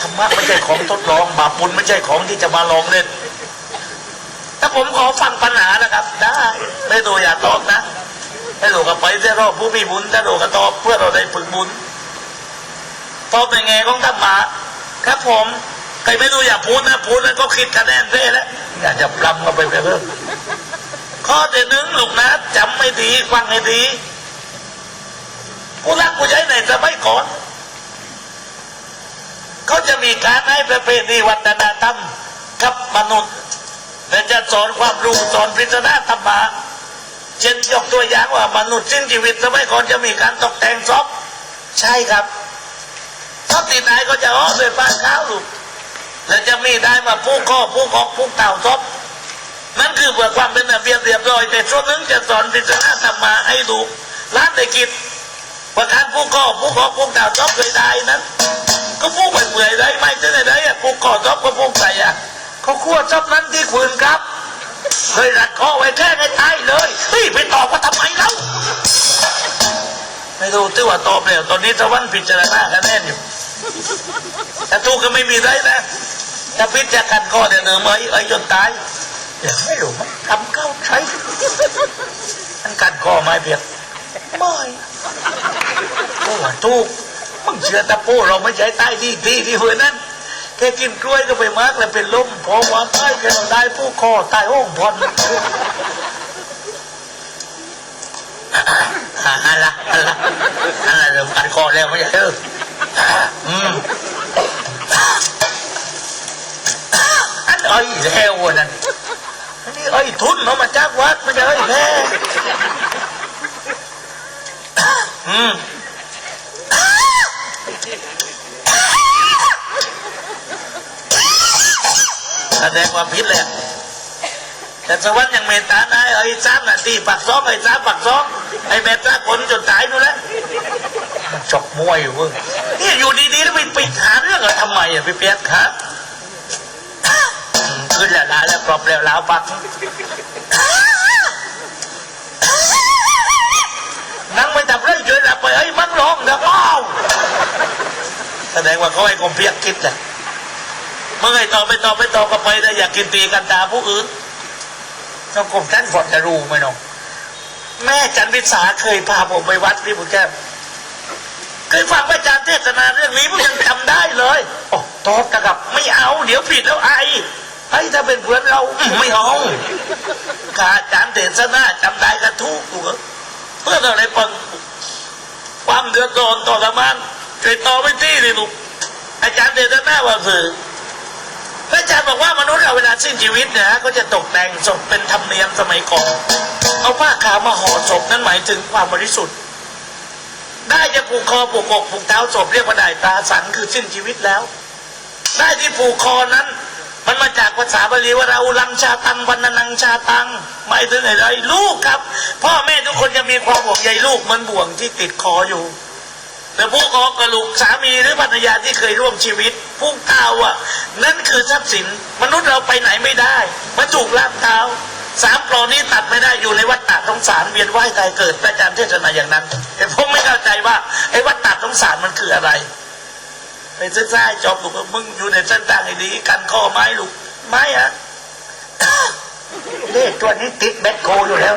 ธรรมะไม่ใช่ของทดลองบาปบุญไม่ใช่ของที่จะมาลองเล่นถ้าผมขอฟังปัญหานะครับ ได้ไม่ดูอย่าตอบนะไม่ดูก็ไปเสียรอบผู้มีบุญถ้าดูก็ตอบเพื่อเราได้ฝึกบุญตอบในแง่ของธรรมะครับผมใครไม่ดูอย่าพูดนะพูดแล้วก็คิดคะแนนเร่แล้วอยากจะปลำมาไปเรื่อยข้อที่หนึ่งลูกนะจำไม่ดีฟังให้ดีผู้รักผู้ใหญ่ในสมัยก่อน เขาจะมีการให้ประเพณีวัฒนธรรมกับมนุษย์และจะสอนความรู้สอนพิจารณาธรรมะเช่นยกตัวอย่างว่ามนุษย์สิ้นชีวิตสมัยก่อนจะมีการตกแต่งศพใช่ครับศพที่ไหนก็จะอ้อด้วยฟ้าขาวลูกและจะมีได้มาผู้ข้อผู้ขอกผู้เต่าศพนั่นคือเพื่อความเป็นระเบียบเรียบร้อยแต่ช่วงนึงจะสอนพิจารณาธรรมะให้ลูกร้านได้กินประการผู้ข้อผู้ขอกผู้เต่าศพเคยได้นั้น ก็พูดเปื่อยได้ไม่ใช่ไหนอะกูก่อบก็พูดใส่อะเขาคั่วซบนั้นที่คืนครับ เคยรัดคอไว้แค่ให้ตายเลยเฮ้ยไปตอบว่าทำไมเล่าไม่รู้ที่ว่าตอบแล้วตอนนี้ตะวันพิจารณากันแน่นอยู่แต่ทูกก็ไม่มีได้นะถ้าพิจารณาข้อเดียวเดิมไอ้ไอ้จนตายอย่าไม่รู้มันทำเข้าใช้อันกันข้อไม่เพียงไม่กูว่าทูก มึงเชื่อตะปูเราไม่ใช่ใต้ที่ที่ที่หัวนั้นแค่กินกล้วยก็ไปมากแล้วเป็นลมพอวางใต้แค่เราได้ผู้คอตายโอ้งพอนอะไรอะไรอะไรเริ่มกัดคอแล้วไม่ใช่เอออืมอันไอ้แล้ววะนั่นอันนี้ไอ้ทุนเขามาจากวัดไม่ใช่ไอ้แพ้อืม แสดงว่าพิษเลยแต่สวรรค์ยังเมตตาได้ไอ้สามนาทีปักซอกไอ้สามปักซอกไอ้เมตตาผลจนตายนู่นแหละมันจกมวยอยู่เว้ยนี่อยู่ดีๆแล้วไปไปหาเรื่องอะทำไมอะพี่เปียกครับขึ้นแล้วลาแล้วปลอบแล้วลาวปักนั่งไม่ดับเรื่องช่วยดับไปไอ้ยมันร้องนะว้าวแสดงว่าเขาให้กลมเพียกคิดแหละ เมื่อไงต่อบไม่ตอบไม่ตอก็ไปนะอยากกินตีกันด่าผู้อื่นน้องกรมท่านพอจะรู้ไหมน้องแม่จันวิสาเคยพาผมไปวัดที่บุญแก้วเคยฟังพระอาจารย์เทศนาเรื่องนี้ผมยังจำได้เลยโอ้ตอบนะครับ ไม่เอา เดี๋ยวผิดแล้วไอ้ไอ้ถ้าเป็นเพื่อนเราไม่เอาข้าอาจารย์เทศนาจำได้กันทุกตัวเพื่ออะไรปังความเดือดร้อนต่อละมันช่วยต่อไปที่นี่ลูกอาจารย์เทศนาว่าคือ พระอาจารย์บอกว่ามนุษย์เราเวลาสิ้นชีวิตเนี่ยก็จะตกแต่งศพเป็นธรรมเนียมสมัยก่อนเอาผ้าขาวมาห่อศพนั่นหมายถึงความบริสุทธิ์ ได้จะผูกคอผูกอกผูกเท้าศพเรียกว่าได้ตาสังคือสิ้นชีวิตแล้ว ได้ที่ผูกคอนั้น มันมาจากภาษาบาลีว่าเราลังชาตังวันนังชาตังหมายถึงอะไรลูกครับ พ่อแม่ทุกคนจะมีความห่วงใยลูกมือนบ่วงที่ติดคออยู่ แต่ผู้ขอกระลูกสามีหรือภรรยาที่เคยร่วมชีวิตผู้เก่าอะ นั่นคือทรัพย์สิน มนุษย์เราไปไหนไม่ได้มันถูกลากเท้าสามปลอนี้ตัดไม่ได้อยู่ในวัฏฏะสงสารเวียนว่ายตายเกิดอาจารย์เทศนาอย่างนั้นแต่ผมไม่เข้าใจว่าไอ้วัฏฏะสงสารมันคืออะไรไปศึกษาให้จอบลูกมึงอยู่ในเส้นทางให้ดีกันข้อไม้ลูกไม้อะเลขตัวนี้ติดแบตโกอยู่แล้ว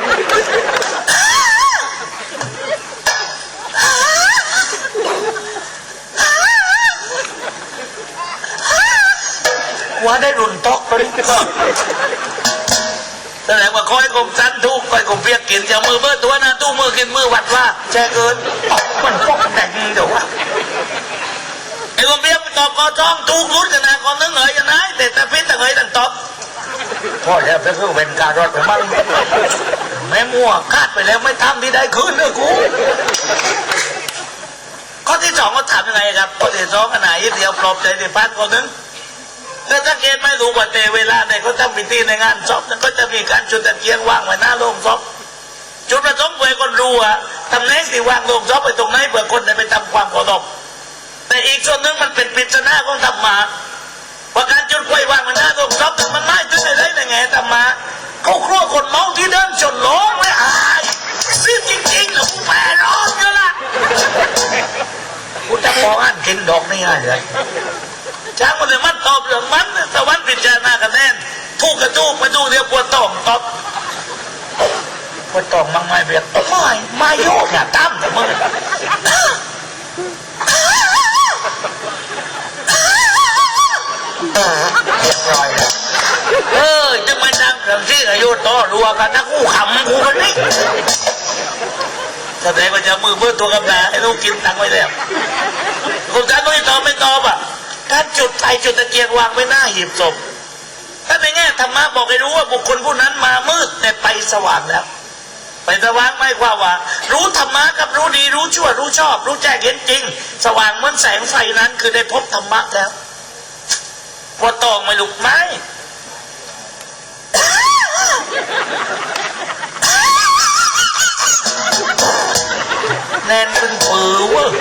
ว่าได้รุนตอกไปแสดงว่าคอยกลมสั้นทุกคอยกลมเปียกกินจะมือเมื่อตัวนะตู้มือกินมือวัดว่าแช่เกินมันพกแต่งเดี๋ยววะไอ้กลมเปียกตอบกอจ้องทุกรุ่นกันนะกอนนึงเหยกันนะแต่แต่พิษแต่เหยตันตอบพ่อแล้วเพื่อเป็นการรอดไปบ้างแม่มั่วคาดไปแล้วไม่ทำที่ได้คืนเนอะกูข้อที่สองก็ถามยังไงครับข้อที่สองขนาดเดียวปลอบใจในพันคนนึง แล้วสังเกตไม่รู้ว่าแต่เวลาในเขาทำพิธีในงานศพนั้นก็จะมีการจุดตะเกียงวางไว้หน้าโรงศพจุดประสงค์เพื่อคนรู้ว่าตำแหน่งที่วางโรงศพไปตรงไหนเพื่อคนได้ไปทำความเคารพแต่อีกส่วนหนึงมันเป็นปริศนาของธรรมะว่าการจุดไฟวางไว้หน้าโรงศพนั้นมันไม่ถึงอะไรในแง่ธรรมะเขาครัวคนเมาที่เดินชนล้อไม่อายซึ่งจริงๆแล้วกูแปรร้อนกันละกูจะมองอ่านกินดอกนี่ไงเลย ช้างมันเลยมันตอบเรื่องมันแต่วันพิจารณาคะแนนถูกกระจูกไปดูเดียวปวดท้องตอบปวดท้องมังไม่เบียดไม่ไม่โยกอย่าตั้มแต่มึงเรียบร้อยแล้วเออจะมานั่งเรื่องที่อายุต่อรัวกันนะกูขำกูมันนี่แสดงว่าจะมือเพื่อตัวกำนาให้ลูกกินตังค์ไว้แล้วผมจะไม่ตอบไม่ตอบอะการ จุดไฟจุดตะเกียงวางไว้หน้าหีบศพถ้าในแง่ธรรมะบอกให้รู้ว่าบุคคลผู้นั้นมามืดแต่ไปสว่างแล้ว ไปสว่างไม่ควาว่า รู้ธรรมะกับรู้ดีรู้ชั่ว รู้ชอบ รู้แจ้งเห็นจริง สว่างเหมือนแสงไฟนั้น คือได้พบธรรมะแล้วพอตองไม่ลุกไหมแน่นเป็นปือเวะ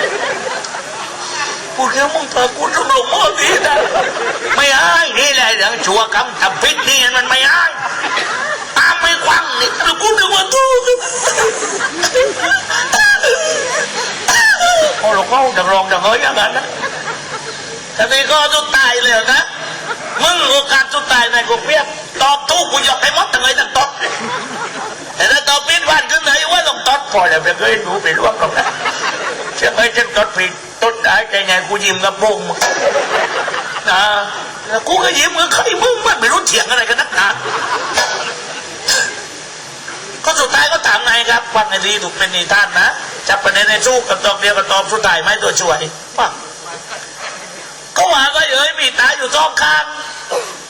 พูดแล้วมึงเธอกูต้องลงมอดีนะไม่อายนี่แหละเรื่องชัวกรรมทำพิษนี่มันไม่อายตามไม่ควังนี่แล้วกูนึกว่าตู้โอ้หลวงพ่อดังรองดังเฮ้ยอย่างนั้นนะแต่นี่ก็จุดตายเลยนะมึงโอกาสจุดตายในกูเปียกตอบตู้กูหยอกให้หมดทั้งไงทั้งตอบแต่ถ้าตอบผิดวันขึ้นไหนว่าต้องตอดพอแล้วไปเคยดูไปร่วมกับนะเชื่อไหมฉันตอดผิด ตอดได้ใจไงกูยิ้มกับพงมึงนะแล้วกูก็ยิ้มกับใครมึงมันไม่รู้เถียงอะไรกันนักหนาก็สุดท้ายก็ถามไงครับฟังให้ดีถูกเป็นนิท่านนะจับประเด็นในสู้กับตอบเดียวกับตอบสุดท้ายไม่ตัวช่วยฟังก็หวาก็เอ้ยมีตาอยู่สองข้าง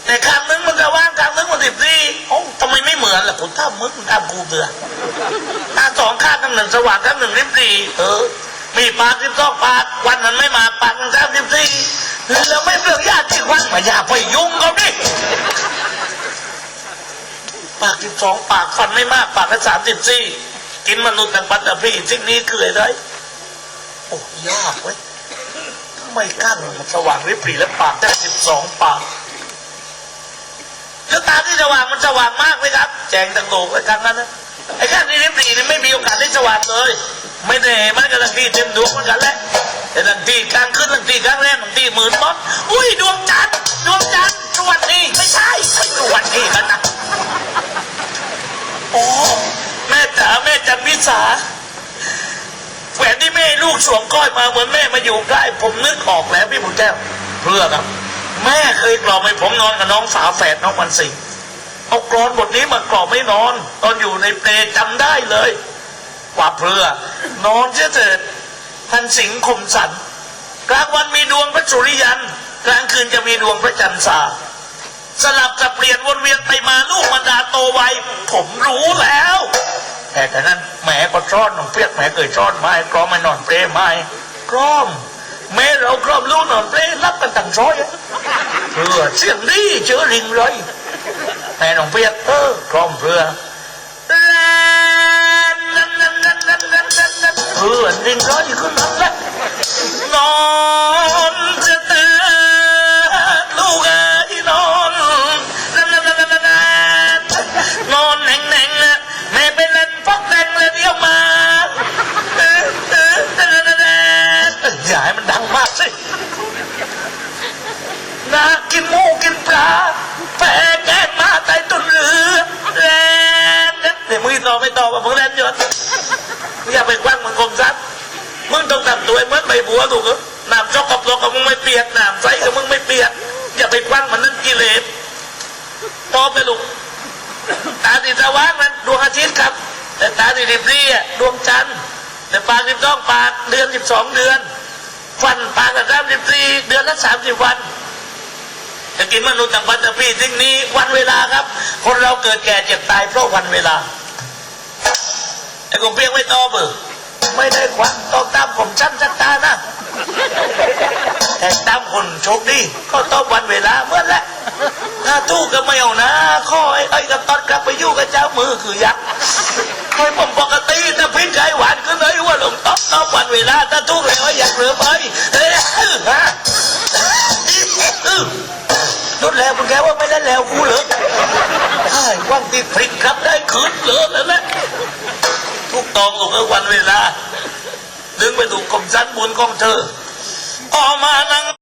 แต่ข้างนึงมันจะว่างข้างนึงมันสิบสี่โอ้ทำไมไม่เหมือนล่ะผมถ้ามึงมึงทำกูเบื่อตาสองข้างข้างหนึ่งสว่างข้างหนึ่งริบสี่เออ มีปากสิบสองปากวันนั้นไม่มาปากทั้งสามสิบสี่แล้วไม่เลือกญาติที่วันมาอย่าไปยุ่งเขาดิปากสิบสองปากฟันไม่มากปากแค่สามสิบสี่กินมนุษย์ทางปัตตพีสิ่งนี้คืออะไรโอ้ยากเว้ยทำไมกั้นมันสว่างริบสี่แล้วปากได้สิบสองปากแล้วตาที่สว่างมันสว่างมากไหมครับ แจงตังโหนกไว้ครั้งนั้นนะ ไอ้ข้างนี้ริบรีนี่ไม่มีโอกาสได้สว่างเลย ไม่ได้มันกับทังทีเต็มดวงเหมือนกันแหละแต่ทังทีกลางขึ้นทังทีกลางแรมทังทีหมื่นมดอุ้ยดวงจันทร์ดวงจันทร์สวัสดีไม่ใช่ไม่สวัสดีกันนะโอ้แม่จ๋าแม่จันวิสาแหวนที่แม่ลูกสวมก้อยมาเหมือนแม่มาอยู่ใกล้ ผมนึกออกแล้วพี่บุญแก้วเพื่อครับ แม่เคยกล่อมให้ผมนอนกับน้องสาวแฝดน้องวันสิงห์ เอากรอนบทนี้มากล่อมไม่นอน ตอนอยู่ในเปรจำได้เลยว่าเพื่อนอนเสียเถิดพันสิงคมสันกลางวันมีดวงพระสุริยัน กลางคืนจะมีดวงพระจันทร์สาสลับกับเปลี่ยนวนเวียนไปมาลูกมันดาโตไวผมรู้แล้ว แต่แต่นั้นแหมก็ซ่อนน้องเปียกแหมเคยซ่อนไม้กล้อมไม่นอนเปรไม้กล้อมแม่เรากล้อมลูกนอนเปรรับกันตั้งร้อยเพื่อเสียงดีเจอริงเลย แม่น้องเปียกเออกล้อมเพื่อนั่นนั่นนั่นนั่นนั่นนั่นนั่นเพื่อริงร้อยขึ้นมาแล้วนอนจะตือนลูกเอ้ยนอนนอนแหน่งแหน่งแม่ไปเล่นฟอกแดงเลยเดียวมาอย่าให้มันดังมากสินากินหมูกินปลา ตัวให้เหมือนใบบัวถูกหน้ำจอกกับกกับมึงไม่เปียกน้ำใสกับมึงไม่เปียกอย่าไปคว้างมันนั่นกิเลสตอบไปลูกตาสีสว่างนั้นดวงอาทิตย์ครับ แต่ตาสีริบรี่อะดวงจันทร์แต่ปากสิบสองปากเดือนสิบสองเดือนฟันปากละสามสิบสี่เดือนละสามสิบวันจะกินมนุษย์ต่างพันธุ์พี่สิ่งนี้วันเวลาครับ คนเราเกิดแก่เจ็บตายเพราะวันเวลาไอ้กงเพียงไม่ตอบเออ ไม่ได้ควันต้อบตามผมชั้นสักตานะแต่ตามคนโชคดีก็ต้อบวันเวลาเมื่อแหละถ้าตู้ก็ไม่เอานะข้อไอ้ไอ้กับตอนกลับไปอยู่กับเจ้ามือคือยักษ์คอยผมปกติถ้าพิษไก่หวานขึ้นเลยว่าหลงต๊อบต๊อบวันเวลาถ้าตู้เลยว่าอยากเหลือไปเฮ้ยฮะนุดแล้วมึงแกว่าไม่ได้แล้วกูเหรอใช่ว่างติดพริกครับได้คืนเหลือแล้วนะ ตองถูกวันเวลา ดึงไปถูกกลมสันบุญของเธอออกมานั่ง